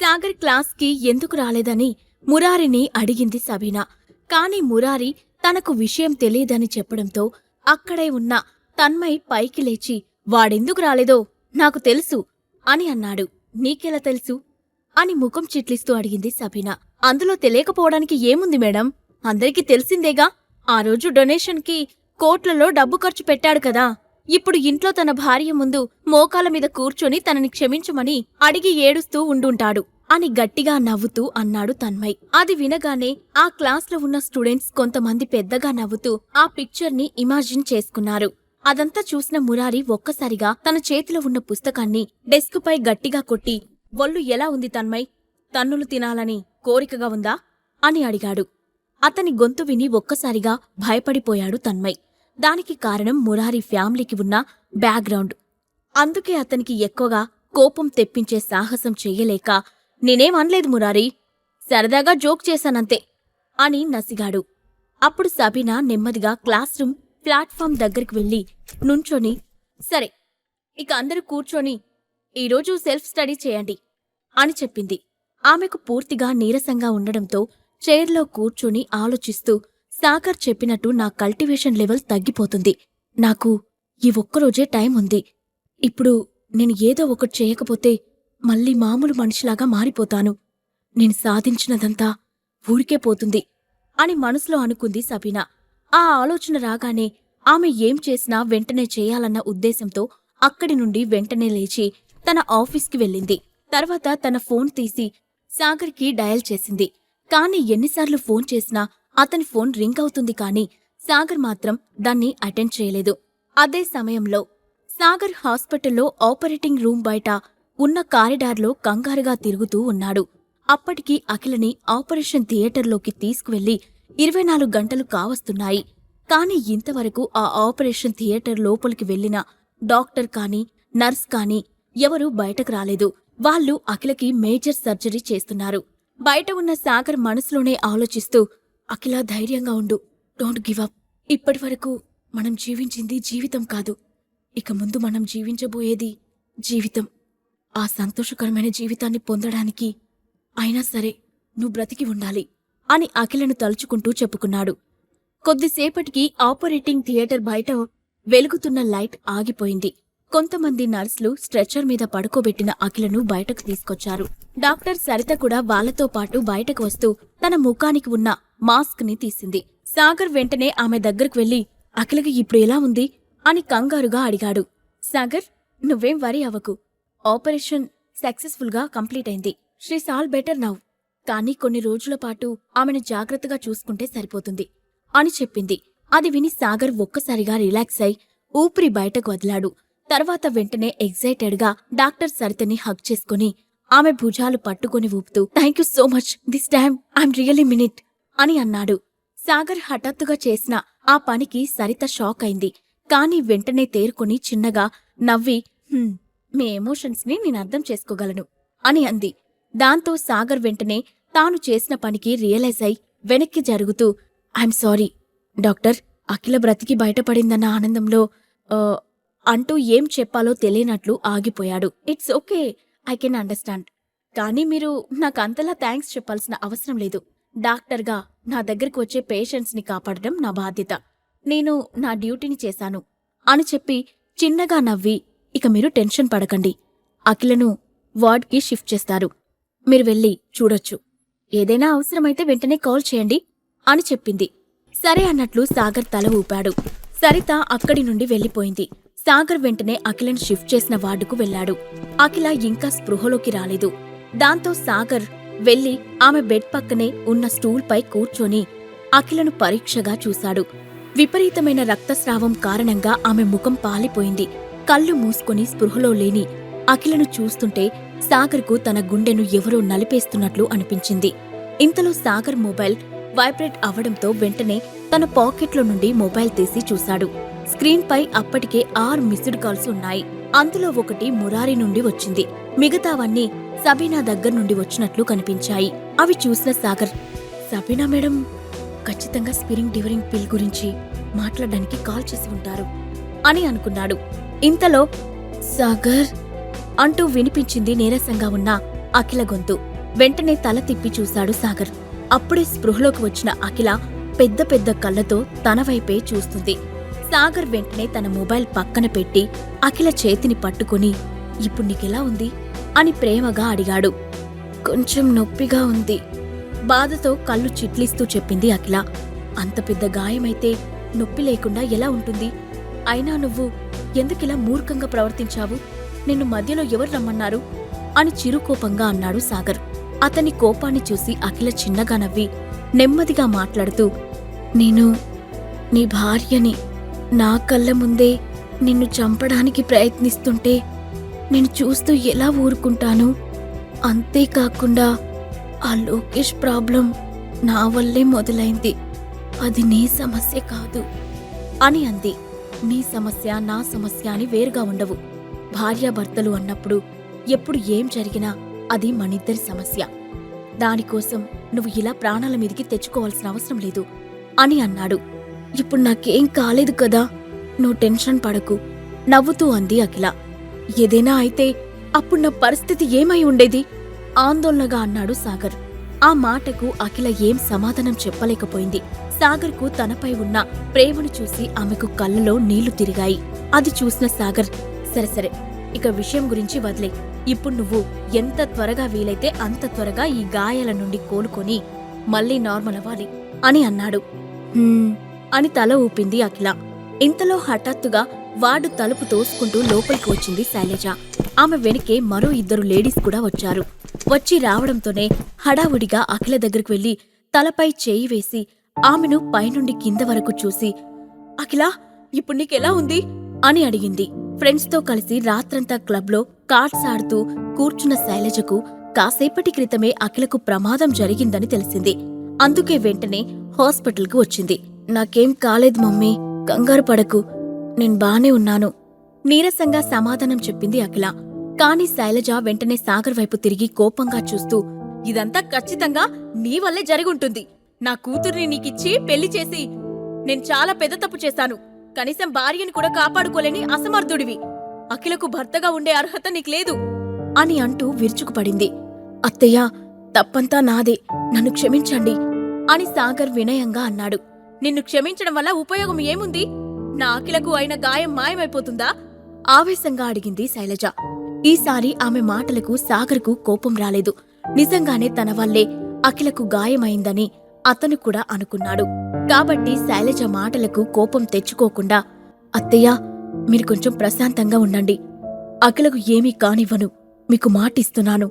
సాగర్ క్లాస్కి ఎందుకు రాలేదని మురారిని అడిగింది సబీనా. కాని మురారి తనకు విషయం తెలియదని చెప్పడంతో అక్కడే ఉన్న తన్మయ్ పైకి లేచి వాడెందుకు రాలేదో నాకు తెలుసు అని అన్నాడు. నీకెలా తెలుసు? అని ముఖం చిట్లిస్తూ అడిగింది సబీనా. అందులో తెలియకపోవడానికి ఏముంది మేడం? అందరికీ తెలిసిందేగా? ఆ రోజు డొనేషన్కి కోట్లలో డబ్బు ఖర్చు పెట్టాడు కదా! ఇప్పుడు ఇంట్లో తన భార్య ముందు మోకాల మీద కూర్చొని తనని క్షమించమని అడిగి ఏడుస్తూ ఉండుంటాడు. అని గట్టిగా నవ్వుతూ అన్నాడు తన్మయ్. అది వినగానే ఆ క్లాస్లో ఉన్న స్టూడెంట్స్ కొంతమంది పెద్దగా నవ్వుతూ ఆ పిక్చర్ని ఇమాజిన్ చేసుకున్నారు. అదంతా చూసిన మురారి ఒక్కసారిగా తన చేతిలో ఉన్న పుస్తకాన్ని డెస్కుపై గట్టిగా కొట్టి ఒళ్ళు ఎలా ఉంది తన్మయ్? తన్నులు తినాలని కోరికగా ఉందా? అని అడిగాడు. అతని గొంతు విని ఒక్కసారిగా భయపడిపోయాడు తన్మయ్. దానికి కారణం మురారి ఫ్యామిలీకి ఉన్న బ్యాక్గ్రౌండ్. అందుకే అతనికి ఎక్కువగా కోపం తెప్పించే సాహసం చెయ్యలేక నేనేం అనలేదు మురారి సరదాగా జోక్ చేశానంతే అని నసిగాడు. అప్పుడు సబీనా నెమ్మదిగా క్లాస్ రూమ్ ప్లాట్ఫామ్ దగ్గరికి వెళ్ళి నుంచొని సరే ఇక అందరూ కూర్చొని ఈరోజు సెల్ఫ్ స్టడీ చేయండి అని చెప్పింది. ఆమెకు పూర్తిగా నీరసంగా ఉండడంతో చైర్లో కూర్చొని ఆలోచిస్తూ సాగర్ చెప్పినట్టు నా కల్టివేషన్ లెవెల్ తగ్గిపోతుంది. నాకు ఈ ఒక్కరోజే టైం ఉంది. ఇప్పుడు నేను ఏదో ఒకటి చేయకపోతే మళ్ళీ మామూలు మనిషిలాగా మారిపోతాను. నేను సాధించినదంతా ఊరికే పోతుంది అని మనసులో అనుకుంది సబీనా. ఆ ఆలోచన రాగానే ఆమె ఏం చేసినా వెంటనే చేయాలన్న ఉద్దేశంతో అక్కడి నుండి వెంటనే లేచి తన ఆఫీస్కి వెళ్ళింది. తర్వాత తన ఫోన్ తీసి సాగర్కి డయల్ చేసింది. కాని ఎన్నిసార్లు ఫోన్ చేసినా అతని ఫోన్ రింగ్ అవుతుంది కానీ సాగర్ మాత్రం దాన్ని అటెండ్ చేయలేదు. అదే సమయంలో సాగర్ హాస్పిటల్లో ఆపరేటింగ్ రూమ్ బయట ఉన్న కారిడార్లో కంగారుగా తిరుగుతూ ఉన్నాడు. అప్పటికి అఖిలని ఆపరేషన్ థియేటర్లోకి తీసుకువెళ్ళి ఇరవై నాలుగు గంటలు కావస్తున్నాయి. కాని ఇంతవరకు ఆ ఆపరేషన్ థియేటర్ లోపలికి వెళ్ళిన డాక్టర్ కాని నర్స్ కాని ఎవరూ బయటకు రాలేదు. వాళ్ళు అఖిలకి మేజర్ సర్జరీ చేస్తున్నారు. బయట ఉన్న సాగర్ మనసులోనే ఆలోచిస్తూ అఖిల ధైర్యంగా ఉండు. డోంట్ గివ్ అప్ ఇప్పటివరకు మనం జీవించింది జీవితం కాదు. ఇక ముందు మనం జీవించబోయేది జీవితం. ఆ సంతోషకరమైన జీవితాన్ని పొందడానికి అయినా సరే నువ్వు బ్రతికి ఉండాలి అని అఖిలను తలుచుకుంటూ చెప్పుకున్నాడు. కొద్దిసేపటికి ఆపరేటింగ్ థియేటర్ బయట వెలుగుతున్న లైట్ ఆగిపోయింది. కొంతమంది నర్సులు స్ట్రెచర్ మీద పడుకోబెట్టిన అఖిలను బయటకు తీసుకొచ్చారు. డాక్టర్ సరిత కూడా వాళ్ళతో పాటు బయటకు వస్తూ తన ముఖానికి ఉన్న మాస్క్ని తీసింది. సాగర్ వెంటనే ఆమె దగ్గరకు వెళ్ళి అఖిలకి ఇప్పుడు ఎలా ఉంది? అని కంగారుగా అడిగాడు. సాగర్ నువ్వేం వరి అవ్వకు. ఆపరేషన్ సక్సెస్ఫుల్గా కంప్లీట్ అయింది. She's all better now. కానీ కొన్ని రోజుల పాటు ఆమెను జాగ్రత్తగా చూసుకుంటే సరిపోతుంది అని చెప్పింది. అది విని సాగర్ ఒక్కసారిగా రిలాక్స్ అయి ఊపిరి బయటకు వదిలాడు. తర్వాత వెంటనే ఎగ్జైటెడ్గా డాక్టర్ సరితని హగ్ చేసుకుని ఆమె భుజాలు పట్టుకుని ఊపుతూ thank you so much. This time I'm really minute. అని అన్నాడు. సాగర్ హఠాత్తుగా చేసిన ఆ పనికి సరిత షాక్ అయింది. కాని వెంటనే తేరుకుని చిన్నగా నవ్వి మీ ఎమోషన్స్ని నేను అర్థం చేసుకోగలను అని అంది. దాంతో సాగర్ వెంటనే తాను చేసిన పనికి రియలైజ్ అయి వెనక్కి జరుగుతూ ఐఎమ్ సారీ డాక్టర్ అఖిల బ్రతికి బయటపడిందన్న ఆనందంలో అంటూ ఏం చెప్పాలో తెలియనట్లు ఆగిపోయాడు. It's okay I can understand. కానీ మీరు నాకు అంతలా థ్యాంక్స్ చెప్పాల్సిన అవసరం లేదు. డాక్టర్గా నా దగ్గరికి వచ్చే పేషెంట్స్ని కాపాడడం నా బాధ్యత. నేను నా డ్యూటీని చేశాను. అని చెప్పి చిన్నగా నవ్వి ఇక మీరు టెన్షన్ పడకండి. అఖిలను వార్డ్కి షిఫ్ట్ చేస్తారు. మీరు వెళ్ళి చూడొచ్చు. ఏదైనా అవసరమైతే వెంటనే కాల్ చేయండి అని చెప్పింది. సరే అన్నట్లు సాగర్ తల ఊపాడు. సరిత అక్కడి నుండి వెళ్ళిపోయింది. సాగర్ వెంటనే అఖిలను షిఫ్ట్ చేసిన వార్డుకు వెళ్ళాడు. అఖిల ఇంకా స్పృహలోకి రాలేదు. దాంతో సాగర్ వెళ్ళి ఆమె బెడ్ పక్కనే ఉన్న స్టూల్పై కూర్చొని అఖిలను పరీక్షగా చూశాడు. విపరీతమైన రక్తస్రావం కారణంగా ఆమె ముఖం పాలిపోయింది. కళ్ళు మూసుకొని స్పృహలో లేని అఖిలను చూస్తుంటే సాగర్కు తన గుండెను ఎవరో నలిపేస్తున్నట్లు అనిపించింది. ఇంతలో సాగర్ మొబైల్ వైబ్రేట్ అవడంతో వెంటనే తన పాకెట్లో నుండి మొబైల్ తీసి చూశాడు. స్క్రీన్పై అప్పటికే ఆరు మిస్డ్ కాల్స్ ఉన్నాయి. అందులో ఒకటి మురారి నుండి వచ్చింది. మిగతావన్నీ సబీనా దగ్గర నుండి వచ్చినట్లు కనిపించాయి. అవి చూసిన సాగర్ సబీనా మేడం ఖచ్చితంగా స్పిరింగ్ డివరింగ్ పిల్ గురించి మాట్లాడడానికి కాల్ చేసి ఉంటారు అని అనుకున్నాడు. ఇంతలో సాగర్ అంటూ వినిపించింది నీరసంగా ఉన్న అఖిల గొంతు. వెంటనే తల తిప్పి చూశాడు సాగర్. అప్పుడే స్పృహలోకి వచ్చిన అఖిల పెద్ద పెద్ద కళ్ళతో తన వైపే చూస్తుంది. సాగర్ వెంటనే తన మొబైల్ పక్కన పెట్టి అఖిల చేతిని పట్టుకుని ఇప్పుడు నీకెలా ఉంది? అని ప్రేమగా అడిగాడు. కొంచెం నొప్పిగా ఉంది. బాధతో కళ్ళు చిట్లిస్తూ చెప్పింది అఖిల. అంత పెద్ద గాయమైతే నొప్పి లేకుండా ఎలా ఉంటుంది? అయినా నువ్వు ఎందుకిలా మూర్ఖంగా ప్రవర్తించావు? నిన్ను మధ్యలో ఎవరు రమ్మన్నారు? అని చిరుకోపంగా అన్నాడు సాగర్. అతని కోపాన్ని చూసి అఖిల చిన్నగా నవ్వి నెమ్మదిగా మాట్లాడుతూ నేను నీ భార్యని నా కళ్ళ ముందే నిన్ను చంపడానికి ప్రయత్నిస్తుంటే నేను చూస్తూ ఎలా ఊరుకుంటాను? అంతేకాకుండా ఆ లోకేష్ ప్రాబ్లం నా వల్లే మొదలైంది. అది నీ సమస్య కాదు అని అంది. నీ సమస్య నా సమస్య అని వేరుగా ఉండవు. భార్యాభర్తలు అన్నప్పుడు ఎప్పుడు ఏం జరిగినా అది మనిద్దరి సమస్య. దానికోసం నువ్వు ఇలా ప్రాణాల మీదికి తెచ్చుకోవాల్సిన అవసరం లేదు అని అన్నాడు. ఇప్పుడు నాకేం కాలేదు కదా? నువ్వు టెన్షన్ పడకు నవ్వుతూ అంది అఖిల. ఏదైనా అయితే అప్పుడు నా పరిస్థితి ఏమై ఉండేది? ఆందోళనగా అన్నాడు సాగర్. ఆ మాటకు అఖిల ఏం సమాధానం చెప్పలేకపోయింది. సాగర్కు తనపై ఉన్న ప్రేమను చూసి ఆమెకు కళ్ళలో నీళ్ళు తిరిగాయి. అది చూసిన సాగర్ సరే సరే ఇక విషయం గురించి వదిలే. ఇప్పుడు నువ్వు ఎంత త్వరగా వీలైతే అంత త్వరగా ఈ గాయాల నుండి కోలుకొని మళ్ళీ నార్మల్ అవ్వాలి అని అన్నాడు. అని తల ఊపింది అఖిల. ఇంతలో హఠాత్తుగా వార్డు తలుపు తోసుకుంటూ లోపలికి వచ్చింది శైలజ. ఆమె వెనుకే మరో ఇద్దరు లేడీస్ కూడా వచ్చారు. వచ్చి రావడంతోనే హడావుడిగా అఖిల దగ్గరికి వెళ్ళి తలపై చేయి వేసి ఆమెను పైనుండి కింద వరకు చూసి అఖిల ఇప్పుడు నీకెలా ఉంది? అని అడిగింది. ఫ్రెండ్స్తో కలిసి రాత్రంతా క్లబ్లో కార్డ్స్ ఆడుతూ కూర్చున్న శైలజకు కాసేపటి క్రితమే అఖిలకు ప్రమాదం జరిగిందని తెలిసింది. అందుకే వెంటనే హాస్పిటల్కు వచ్చింది. నాకేం కాలేదు మమ్మీ కంగారు పడకు నేను బానే ఉన్నాను. నీరసంగా సమాధానం చెప్పింది అఖిల. కాని శైలజ వెంటనే సాగర్ వైపు తిరిగి కోపంగా చూస్తూ ఇదంతా ఖచ్చితంగా నీ వల్లే జరుగుంటుంది. నా కూతుర్ని నీకిచ్చి పెళ్ళి చేసి నేను చాలా పెద్ద తప్పు చేశాను. కనీసం భార్యని కూడా కాపాడుకోలేని అసమర్థుడివి. అఖిలకు భర్తగా ఉండే అర్హత నీకు లేదు. అని అంటూ విరుచుకుపడింది. అత్తయ్య తప్పంతా నాదే. నన్ను క్షమించండి. అని సాగర్ వినయంగా అన్నాడు. నిన్ను క్షమించడం వల్ల ఉపయోగం ఏముంది? నా అఖిలకు అయిన గాయం మాయమైపోతుందా? ఆవేశంగా అడిగింది శైలజ. ఈసారి ఆమె మాటలకు సాగర్కు కోపం రాలేదు. నిజంగానే తన వల్లే అఖిలకు గాయమైందని అతను కూడా అనుకున్నాడు. కాబట్టి శైలజ మాటలకు కోపం తెచ్చుకోకుండా అత్తయ్య మీరు కొంచెం ప్రశాంతంగా ఉండండి. అఖిలకు ఏమీ కానివ్వను. మీకు మాటిస్తున్నాను.